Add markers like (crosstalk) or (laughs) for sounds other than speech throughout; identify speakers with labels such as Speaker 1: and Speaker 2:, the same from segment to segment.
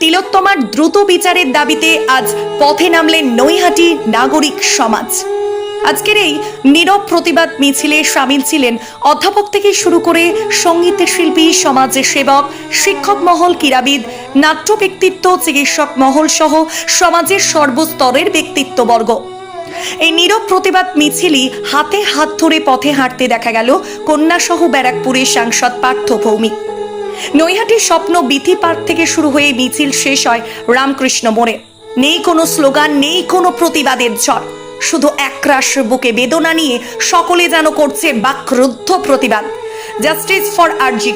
Speaker 1: তিলোত্তমার দ্রুত বিচারের দাবিতে আজ পথে নামলেন নৈহাটি নাগরিক সমাজ। আজকের এই নীরব প্রতিবাদ মিছিলে সামিল ছিলেন অধ্যাপক থেকে শুরু করে সংগীত শিল্পী সমাজ সেবক, শিক্ষক মহল ক্রীড়াবিদ, নাট্য ব্যক্তিত্ব চিকিৎসক মহল সহ সমাজের সর্বস্তরের ব্যক্তিত্ববর্গ। এই নীরব প্রতিবাদ মিছিলই হাতে হাত ধরে পথে হাঁটতে দেখা গেল কন্যাসহ ব্যারাকপুরের সাংসদ পার্থ ভৌমিক। নৈহাটির স্বপ্ন বিথি পার্ক থেকে শুরু হয়ে মিছিল শেষ হয় রামকৃষ্ণ মোড়ে। নেই কোনো স্লোগান, নেই কোনো প্রতিবাদের ঝড়। শুধু একরাশ বুকে বেদনা নিয়ে সকলে যেন করছে বাকরুদ্ধ প্রতিবাদ। Justice for RG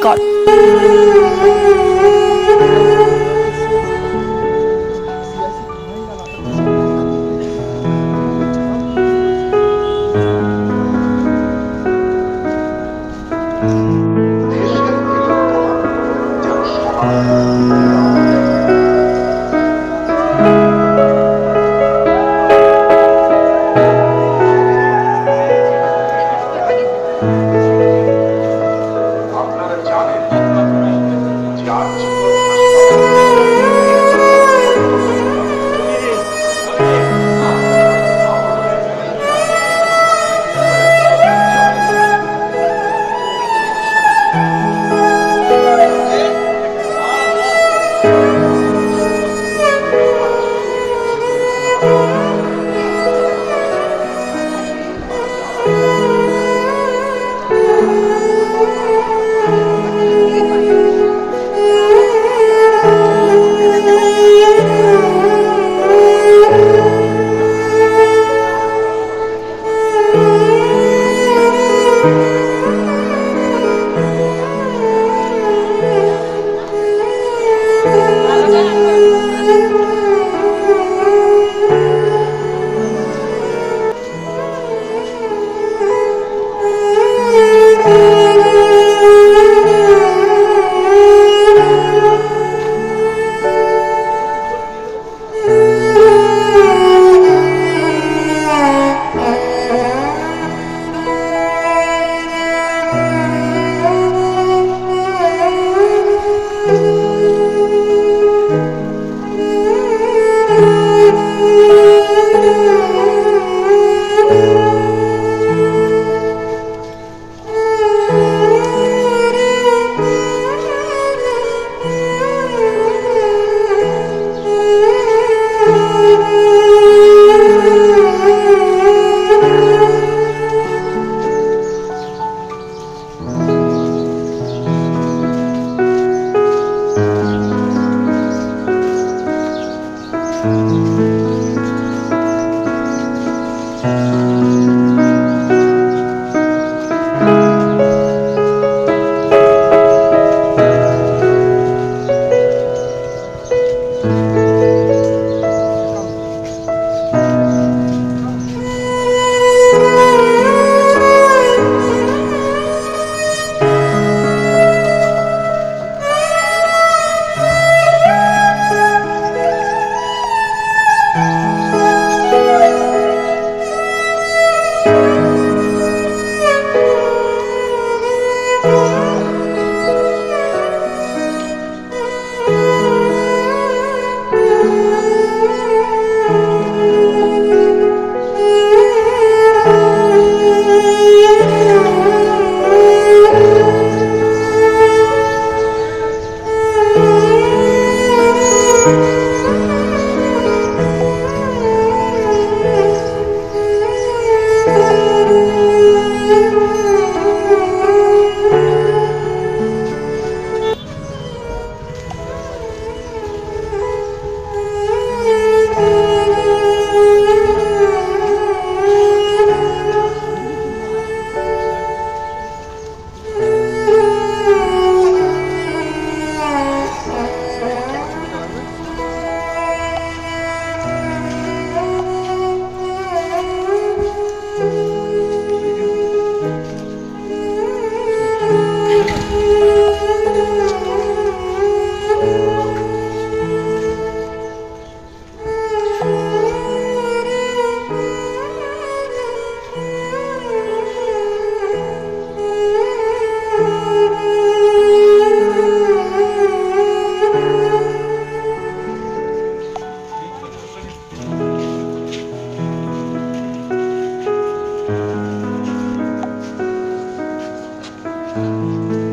Speaker 2: Thank
Speaker 3: you.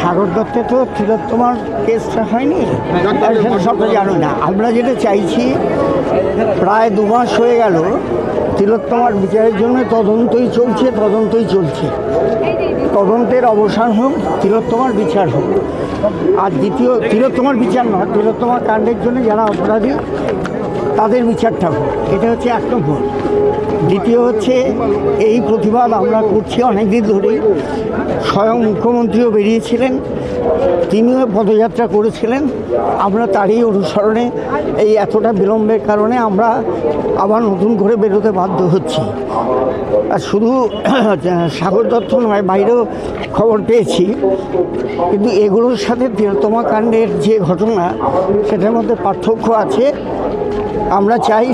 Speaker 3: সাগর দত্তে তো তিলোত্তমার কেসটা হয়নি? সবটা জানো না। আমরা যেটা চাইছি প্রায় দু মাস হয়ে গেল তিলোত্তমার বিচারের জন্য তদন্তই চলছে তদন্তই চলছে। তদন্তের অবসান হোক তিলোত্তমার বিচার হোক। আর দ্বিতীয় তিলোত্তমার বিচার নয় তিলোত্তমার কাণ্ডের জন্য যারা অপরাধী তাদের বিচারটা হোক এটা হচ্ছে এক নম্বর। দ্বিতীয় হচ্ছে, এই প্রতিবাদ আমরা করছি অনেকদিন ধরেই। স্বয়ং মুখ্যমন্ত্রীও বেরিয়েছিলেন, তিনিও পদযাত্রা করেছিলেন। আমরা তারই অনুসরণে এই এতটা বিলম্বের কারণে আমরা আবার নতুন করে বেরোতে বাধ্য হচ্ছি। আর শুধু (clears throat) সাগর দত্ত নয়, বাইরেও খবর পেয়েছি। কিন্তু এগুলোর সাথে তিলোত্তমা কাণ্ডের যে ঘটনা, সেটার মধ্যে পার্থক্য আছে। আমরা চাই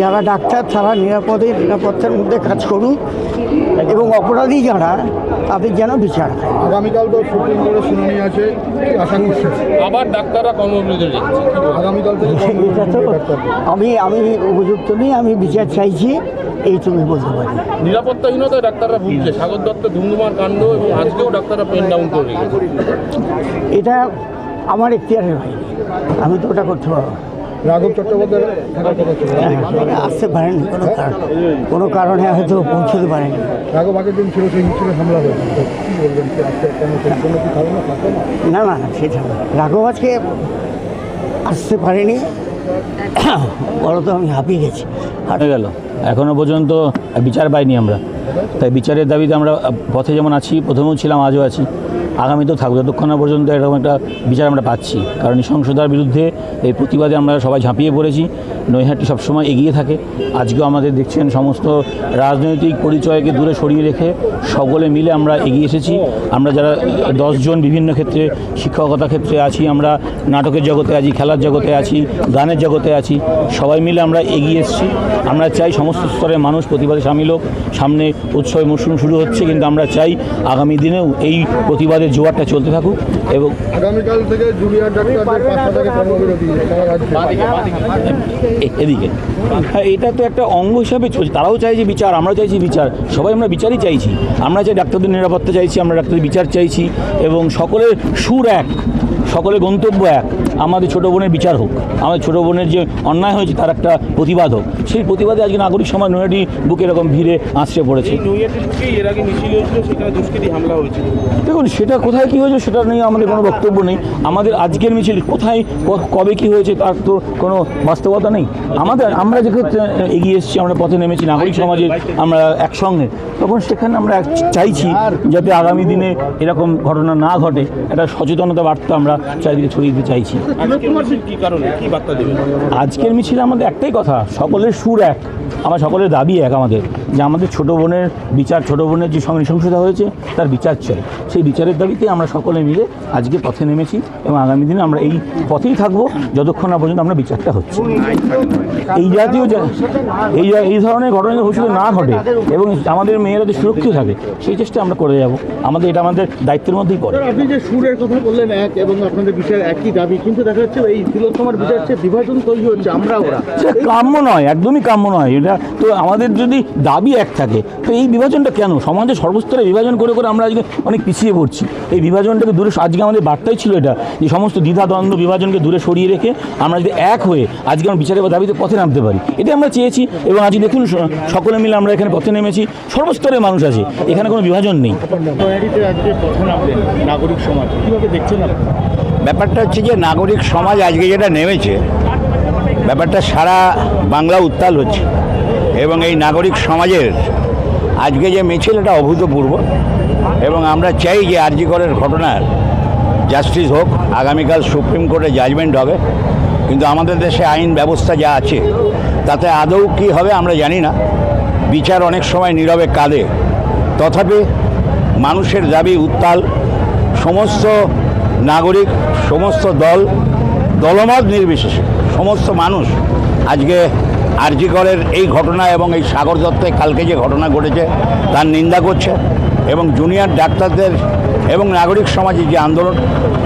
Speaker 3: যারা ডাক্তার তারা নিরাপদে নিরাপত্তার মধ্যে কাজ করুক এবং অপরাধী যারা তাদের যেন বিচার হয়।
Speaker 4: আগামীকাল তো সুপ্রিম কোর্টের শুনানি আছে আশা করছেন
Speaker 5: আবার ডাক্তাররা কর্মবিরতি
Speaker 4: আগামীকাল (laughs)
Speaker 3: আমি আমি উপযুক্ত নেই আমি বিচার চাইছি এই তুমি বলতে পারি।
Speaker 5: নিরাপত্তাহীনতায় ডাক্তাররা ভুগছে। সাগর দত্ত ধুমধুমার কাণ্ড এবং আজকেও ডাক্তাররা পেন ডাউন করে
Speaker 3: এটা আমার এখতিয়ারের হয়নি আমি তো ওটা করতে পারব।
Speaker 4: রাঘব চট্টোপাধ্যায় ছিল।
Speaker 3: হ্যাঁ, আসতে পারেনি কোনো কারণ কোনো কারণে হয়তো পৌঁছতে পারেনি।
Speaker 4: রাঘব আগের দিন ছিল সেই মিছিলে হামলা হয়েছে। কি বলবেন না?
Speaker 3: না না না সেটা রাঘব আজকে আসতে পারেনি। বলো তো আমি হাঁপিয়ে গেছি।
Speaker 6: হয়ে গেল। এখনও পর্যন্ত বিচার পাইনি আমরা। তাই বিচারের দাবিতে আমরা পথে যেমন আছি প্রথমেও ছিলাম আজও আছি। আগামীতেও থাকব। যতক্ষণ না পর্যন্ত এরকম একটা বিচার আমরা পাচ্ছি। কারণ নৃশংসতার বিরুদ্ধে এই প্রতিবাদে আমরা সবাই ঝাঁপিয়ে পড়েছি। নৈহাটি সবসময় এগিয়ে থাকে। আজকেও আমাদের দেখছেন সমস্ত রাজনৈতিক পরিচয়কে দূরে সরিয়ে রেখে সকলে মিলে আমরা এগিয়ে এসেছি। আমরা যারা দশজন বিভিন্ন ক্ষেত্রে, শিক্ষকতা ক্ষেত্রে আছি, আমরা নাটকের জগতে আছি, খেলার জগতে আছি, গানের জগতে আছি, সবাই মিলে আমরা এগিয়ে এসেছি। আমরা চাই সমস্ত স্তরের মানুষ প্রতিবাদে সামিল হোক। সামনে উৎসব মরশুম শুরু হচ্ছে, কিন্তু আমরা চাই আগামী দিনেও এই প্রতিবাদের জোয়ারটা চলতে থাকুক এবং
Speaker 4: আগামীকাল থেকে জুনিয়র
Speaker 6: এদিকে। হ্যাঁ এটা তো একটা অঙ্গ হিসাবে চলছে। তারাও চাইছে বিচার আমরা চাইছি বিচার। সবাই আমরা বিচারই চাইছি। আমরা চাই ডাক্তারদের নিরাপত্তা চাইছি আমরা ডাক্তারদের বিচার চাইছি এবং সকলের সুর এক। সকলের গন্তব্য এক। আমাদের ছোটো বোনের বিচার হোক। আমাদের ছোটো বোনের যে অন্যায় হয়েছে তার একটা প্রতিবাদ হোক। সেই প্রতিবাদে আজকে নাগরিক সমাজ নৈহাটি বুকে এরকম ভিড়ে আঁচড়ে পড়েছে। দেখুন সেটা কোথায় কী হয়েছে সেটা নিয়ে আমাদের কোনো বক্তব্য নেই। আমাদের আজকের মিছিল কোথায় কবে কি হয়েছে তার তো কোনো বাস্তবতা নেই। আমাদের আমরা যে ক্ষেত্রে এগিয়ে এসেছি আমরা পথে নেমেছি নাগরিক সমাজে আমরা একসঙ্গে। তখন সেখানে আমরা চাইছি যাতে আগামী দিনে এরকম ঘটনা না ঘটে। একটা সচেতনতা বার্তা আমরা চারিদিকে ছড়িয়ে দিতে চাইছি।
Speaker 5: আজকের মিছিল
Speaker 6: আমাদের একটাই কথা সকলের সুর এক আমার সকলের দাবি এক আমাদের। যে আমাদের ছোটো বোনের বিচার ছোটো বোনের যে নৃশংসতা হয়েছে তার বিচার চাই সেই বিচারের দাবিতে আমরা সকলে মিলে আজকে পথে নেমেছি এবং আগামী দিনে আমরা এই পথেই থাকব যতক্ষণ না পর্যন্ত আমরা বিচারটা হচ্ছে। এই জাতীয় এই এই ধরনের ঘটনা ভবিষ্যতে না ঘটে এবং আমাদের মেয়েরা যে সুরক্ষিত থাকে সেই চেষ্টা আমরা করে যাব। আমাদের এটা আমাদের দায়িত্বের মধ্যেই পড়ে।
Speaker 4: আপনি যে সুরের কথা বললেন এক এবং আপনাদের বিচার একই দাবি কিন্তু দেখা যাচ্ছে এই তিলোত্তমার বিচার চেয়ে বিভাজন তৈরি হচ্ছে আমরা ওরা।
Speaker 6: কাম্য নয় একদমই কাম্য নয়। এটা তো আমাদের যদি দাবি এক থাকে। তো এই বিভাজনটা কেন? সমাজে সর্বস্তরে বিভাজন করে করে আমরা আজকে অনেক পিছিয়ে পড়ছি। এই বিভাজনটাকে দূরে আজকে আমাদের বার্তাই ছিল এটা যে সমস্ত দ্বিধা দ্বন্দ্ব বিভাজনকে দূরে সরিয়ে রেখে আমরা যদি এক হয়ে আজকে আমরা বিচারের দাবিতে পথে নামতে পারি। এটা আমরা চেয়েছি এবং আজ দেখুন সকলে মিলে আমরা এখানে পথে নেমেছি। সর্বস্তরের মানুষ আছে এখানে কোনো বিভাজন নেই।
Speaker 4: নাগরিক সমাজ কীভাবে দেখছেন
Speaker 7: ব্যাপারটা হচ্ছে যে নাগরিক সমাজ আজকে যেটা নেমেছে ব্যাপারটা সারা বাংলা উত্তাল হচ্ছে। এবং এই নাগরিক সমাজের আজকে যে মিছিল, এটা অভূতপূর্ব। এবং আমরা চাই যে আরজিকরের ঘটনার জাস্টিস হোক, আগামীকাল সুপ্রিম কোর্টে জাজমেন্ট হবে। কিন্তু আমাদের দেশে আইন ব্যবস্থা যা আছে, তাতে আদৌ কী হবে আমরা জানি না। বিচার অনেক সময় নীরবে কাঁদে। তথাপি মানুষের দাবি উত্তাল। সমস্ত নাগরিক, সমস্ত দল, দলমত নির্বিশেষে, সমস্ত মানুষ আজকে আরজিকরের এই ঘটনা এবং এই সাগর দত্তে কালকে যে ঘটনা ঘটেছে তার নিন্দা করছে এবং জুনিয়র ডাক্তারদের এবং নাগরিক সমাজের যে আন্দোলন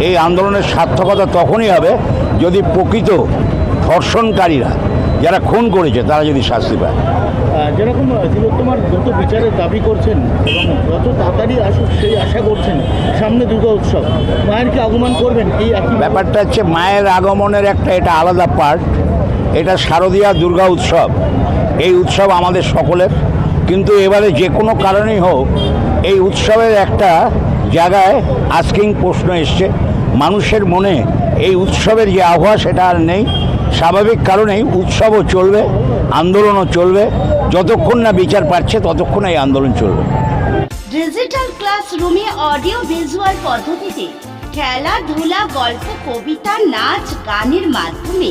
Speaker 7: এই আন্দোলনের সার্থকতা তখনই হবে যদি প্রকৃত ধর্ষণকারীরা যারা খুন করেছে তারা যদি শাস্তি পায়।
Speaker 4: যেরকম তিলোত্তমার দ্রুত বিচারের দাবি করছেন এবং যত তাড়াতাড়ি আসুক সেই আশা করছেন সামনে দুর্গা উৎসব মায়ের কি আগমন করবেন? এই
Speaker 7: ব্যাপারটা হচ্ছে মায়ের আগমনের একটা এটা আলাদা পার্ট এটা শারদীয়া দুর্গা উৎসব। এই উৎসব আমাদের সকলের। কিন্তু এবারে যে কোনো কারণেই হোক, এই উৎসবের একটা জায়গায় আস্কিং প্রশ্ন এসছে। মানুষের মনে এই উৎসবের যে আবহাওয়া সেটা আর নেই। স্বাভাবিক কারণেই উৎসবও চলবে, আন্দোলনও চলবে। যতক্ষণ না বিচার পাচ্ছে ততক্ষণ এই আন্দোলন চলবে।
Speaker 8: ডিজিটাল ক্লাসরুমে অডিও ভিজুয়াল পদ্ধতিতে খেলাধুলা, গল্প, কবিতা, নাচ, গানের মাধ্যমে